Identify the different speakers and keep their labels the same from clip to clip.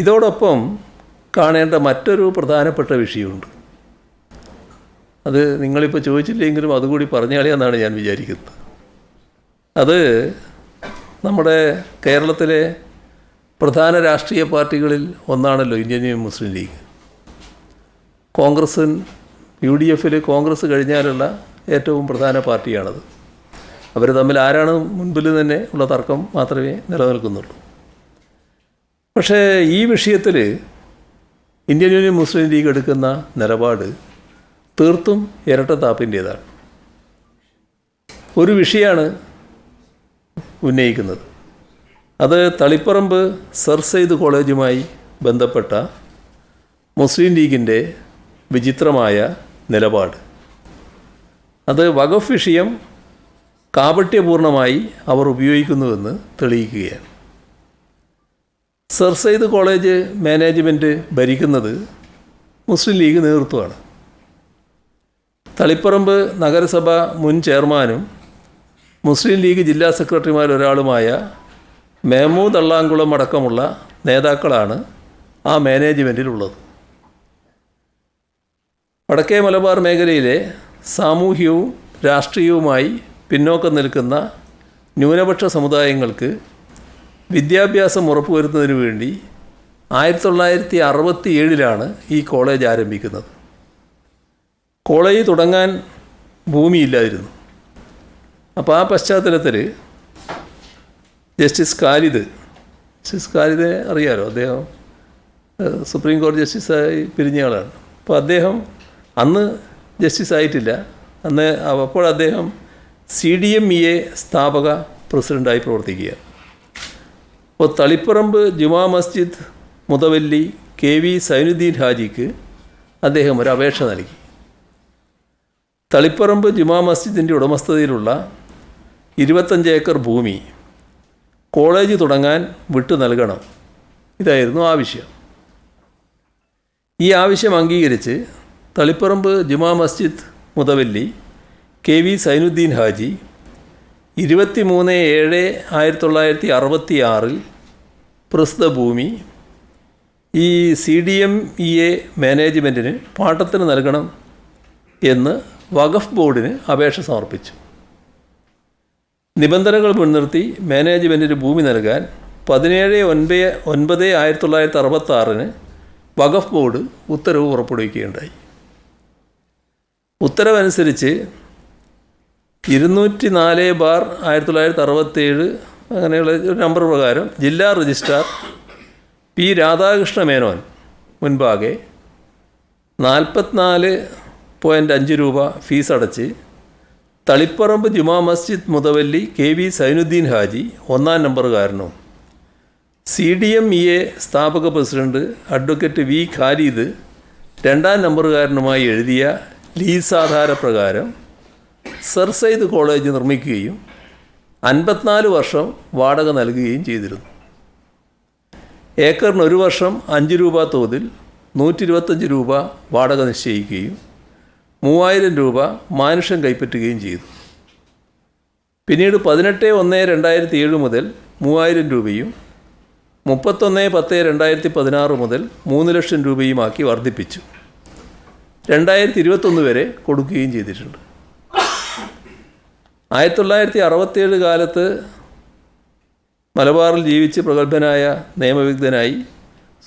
Speaker 1: ഇതോടൊപ്പം കാണേണ്ട മറ്റൊരു പ്രധാനപ്പെട്ട വിഷയമുണ്ട്. അത് നിങ്ങളിപ്പോൾ ചോദിച്ചില്ലെങ്കിലും അതുകൂടി പറഞ്ഞാളിയെന്നാണ് ഞാൻ വിചാരിക്കുന്നത്. അത് നമ്മുടെ കേരളത്തിലെ പ്രധാന രാഷ്ട്രീയ പാർട്ടികളിൽ ഒന്നാണല്ലോ Indian Muslim league. Congress U D എഫിൽ കോൺഗ്രസ് കഴിഞ്ഞാലുള്ള ഏറ്റവും പ്രധാന പാർട്ടിയാണത്. അവർ തമ്മിൽ ആരാണ് മുൻപിൽ തന്നെ ഉള്ള തർക്കം മാത്രമേ നിലനിൽക്കുന്നുള്ളൂ. പക്ഷേ ഈ വിഷയത്തിൽ ഇന്ത്യൻ യൂണിയൻ മുസ്ലിം ലീഗ് എടുക്കുന്ന നിലപാട് തീർത്തും ഇരട്ടത്താപ്പിന്റേതാണ് ഒരു വിഷയമാണ് ഉന്നയിക്കുന്നത്. അത് തളിപ്പറമ്പ് സർ സെയ്ദ് കോളേജുമായി ബന്ധപ്പെട്ട മുസ്ലിം ലീഗിന്റെ വിചിത്രമായ നിലപാട്. അത് വഖഫ് വിഷയം കാപട്യപൂർണമായി അവർ ഉപയോഗിക്കുന്നുവെന്ന് തെളിയിക്കുകയാണ്. സർ സെയ്ദ് കോളേജ് മാനേജ്മെന്റ് ഭരിക്കുന്നത് മുസ്ലിം ലീഗ് നേതൃത്വമാണ്. തളിപ്പറമ്പ് നഗരസഭ മുൻ ചെയർമാനും മുസ്ലിം ലീഗ് ജില്ലാ സെക്രട്ടറിമാരൊരാളുമായ മെഹമൂദ് അള്ളാങ്കുളം അടക്കമുള്ള നേതാക്കളാണ് ആ മാനേജ്മെന്റിലുള്ളത് വടക്കേ മലബാർ മേഖലയിലെ സാമൂഹ്യവും രാഷ്ട്രീയവുമായി പിന്നോക്കം നിൽക്കുന്ന ന്യൂനപക്ഷ സമുദായങ്ങൾക്ക് വിദ്യാഭ്യാസം ഉറപ്പുവരുത്തുന്നതിന് വേണ്ടി ആയിരത്തി തൊള്ളായിരത്തി അറുപത്തി ഏഴിലാണ് ഈ കോളേജ് ആരംഭിക്കുന്നത്. കോളേജ് തുടങ്ങാൻ ഭൂമിയില്ലായിരുന്നു. അപ്പോൾ ആ പശ്ചാത്തലത്തിൽ ജസ്റ്റിസ് കാലിദ് ജസ്റ്റിസ് കാലിദെ അറിയാലോ? അദ്ദേഹം സുപ്രീം കോടതി ജസ്റ്റിസായി പിരിഞ്ഞ ആളാണ്. അപ്പോൾ അദ്ദേഹം അന്ന് ജസ്റ്റിസ് ആയിട്ടില്ല. അന്ന് അപ്പോൾ അദ്ദേഹം C D M E A സ്ഥാപക പ്രസിഡന്റായി പ്രവർത്തിക്കുകയാണ്. അപ്പോൾ തളിപ്പറമ്പ് ജുമാ മസ്ജിദ് മുതവല്ലി കെ വി സൈനുദ്ദീൻ ഹാജിക്ക് അദ്ദേഹം ഒരു അപേക്ഷ നൽകി. തളിപ്പറമ്പ് ജുമാ മസ്ജിദിന്റെ ഉടമസ്ഥതയിലുള്ള ഇരുപത്തഞ്ച് ഏക്കർ ഭൂമി കോളേജ് തുടങ്ങാൻ വിട്ടു നൽകണം. ഇതായിരുന്നു ആവശ്യം ഈ ആവശ്യം അംഗീകരിച്ച് തളിപ്പറമ്പ് ജുമാ മസ്ജിദ് മുതവല്ലി കെ വി സൈനുദ്ദീൻ ഹാജി ഇരുപത്തി മൂന്ന് ഏഴ് ആയിരത്തി തൊള്ളായിരത്തി അറുപത്തി ആറിൽ പ്രസ്തുത ഭൂമി ഈ C D M E A മാനേജ്മെന്റിന് പാട്ടത്തിന് നൽകണം എന്ന് വഖഫ് ബോർഡിന് അപേക്ഷ സമർപ്പിച്ചു. നിബന്ധനകൾ മുൻനിർത്തി മാനേജ്മെന്റിന് ഭൂമി നൽകാൻ പതിനേഴ് ഒൻപത് ഒൻപത് ആയിരത്തി തൊള്ളായിരത്തി അറുപത്തി ആറിന് വഖഫ് ബോർഡ് ഉത്തരവ് പുറപ്പെടുവിക്കുകയുണ്ടായി. ഉത്തരവനുസരിച്ച് ഇരുന്നൂറ്റി നാല് ബാർ ആയിരത്തി തൊള്ളായിരത്തി അറുപത്തേഴ് അങ്ങനെയുള്ള ഒരു നമ്പർ പ്രകാരം ജില്ലാ രജിസ്ട്രാർ പി രാധാകൃഷ്ണ മേനോൻ മുൻപാകെ നാൽപ്പത്തിനാല് പോയിന്റ് അഞ്ച് രൂപ ഫീസ് അടച്ച് തളിപ്പറമ്പ് ജുമാ മസ്ജിദ് മുതവല്ലി കെ വി സൈനുദ്ദീൻ ഹാജി ഒന്നാം നമ്പറുകാരനും C D M E A സ്ഥാപക പ്രസിഡന്റ് അഡ്വക്കേറ്റ് വി ഖാലിദ് രണ്ടാം നമ്പറുകാരനുമായി എഴുതിയ ലീസ് ആധാര പ്രകാരം സർ സയ്യിദ് കോളേജ് നിർമ്മിക്കുകയും അൻപത്തിനാല് വർഷം വാടക നൽകുകയും ചെയ്തിരുന്നു. ഏക്കറിന് ഒരു വർഷം അഞ്ച് രൂപ തോതിൽ നൂറ്റി ഇരുപത്തഞ്ച് രൂപ വാടക നിശ്ചയിക്കുകയും മൂവായിരം രൂപ മാനുഷം കൈപ്പറ്റുകയും ചെയ്തു. പിന്നീട് പതിനെട്ട് ഒന്ന് രണ്ടായിരത്തി ഏഴ് മുതൽ മൂവായിരം രൂപയും മുപ്പത്തൊന്ന് പത്ത് രണ്ടായിരത്തി പതിനാറ് മുതൽ മൂന്ന് ലക്ഷം രൂപയുമാക്കി വർദ്ധിപ്പിച്ചു. രണ്ടായിരത്തി ഇരുപത്തൊന്ന് വരെ കൊടുക്കുകയും ചെയ്തിട്ടുണ്ട്. ആയിരത്തി തൊള്ളായിരത്തി അറുപത്തേഴ് കാലത്ത് മലബാറിൽ ജീവിച്ച് പ്രഗത്ഭനായ നിയമവിദഗ്ധനായി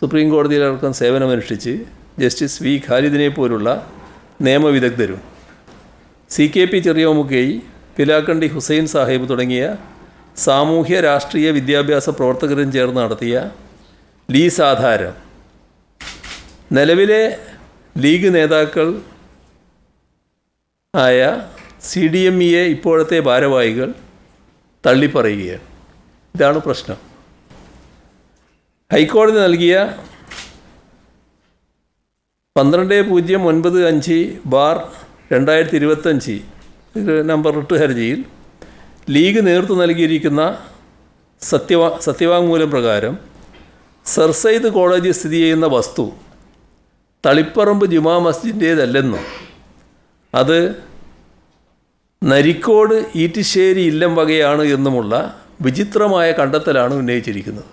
Speaker 1: സുപ്രീം കോടതിയിലടക്കം സേവനമനുഷ്ഠിച്ച് ജസ്റ്റിസ് വി ഖാലിദിനെ പോലുള്ള നിയമവിദഗ്ധരും C K P Cheriyomukkeyi Pilakkandi Hussain Sahib തുടങ്ങിയ സാമൂഹ്യ രാഷ്ട്രീയ വിദ്യാഭ്യാസ പ്രവർത്തകരും ചേർന്ന് നടത്തിയ ലീസ് ആധാരം. നിലവിലെ ലീഗ് നേതാക്കൾ ആയ സി ഡി എം ഇയെ ഇപ്പോഴത്തെ ഭാരവാഹികൾ തള്ളിപ്പറയുകയാണ്. ഇതാണ് പ്രശ്നം. ഹൈക്കോടതി നൽകിയ പന്ത്രണ്ട് പൂജ്യം ഒൻപത് അഞ്ച് ബാർ രണ്ടായിരത്തി ഇരുപത്തഞ്ച് നമ്പർ എട്ട് ഹർജിയിൽ ലീഗ് നേതൃത്വം നൽകിയിരിക്കുന്ന സത്യവാ സത്യവാങ്മൂലം പ്രകാരം സർ കോളേജിൽ സ്ഥിതി ചെയ്യുന്ന വസ്തു തളിപ്പറമ്പ് ജുമാ മസ്ജിദിന്റേതല്ലെന്നും അത് നരിക്കോട് ഈറ്റിശ്ശേരി ഇല്ലം വകയാണ് എന്നുമുള്ള വിചിത്രമായ കണ്ടെത്തലാണ് ഉന്നയിച്ചിരിക്കുന്നത്.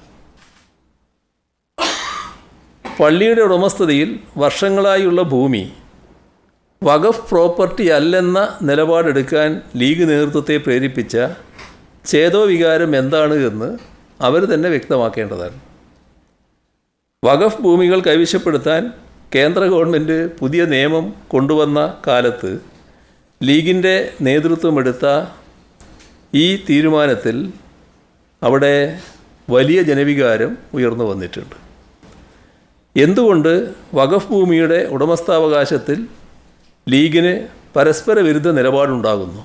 Speaker 1: പള്ളിയുടെ ഉടമസ്ഥതയിൽ വർഷങ്ങളായുള്ള ഭൂമി വഖഫ് പ്രോപ്പർട്ടി അല്ലെന്ന നിലപാടെടുക്കാൻ ലീഗ് നേതൃത്വത്തെ പ്രേരിപ്പിച്ച ചേതോവികാരം എന്താണ് എന്ന് അവർ തന്നെ വ്യക്തമാക്കേണ്ടതാണ്. വഖഫ് ഭൂമികൾ കൈവശപ്പെടുത്താൻ കേന്ദ്ര ഗവൺമെന്റ് പുതിയ നിയമം കൊണ്ടുവന്ന കാലത്ത് ലീഗിന്റെ നേതൃത്വമെടുത്ത ഈ തീരുമാനത്തിൽ അവിടെ വലിയ ജനവികാരം ഉയർന്നു വന്നിട്ടുണ്ട്. എന്തുകൊണ്ട് വഖഫ് ഭൂമിയുടെ ഉടമസ്ഥാവകാശത്തിൽ ലീഗിന് പരസ്പര വിരുദ്ധ നിലപാടുണ്ടാകുന്നു?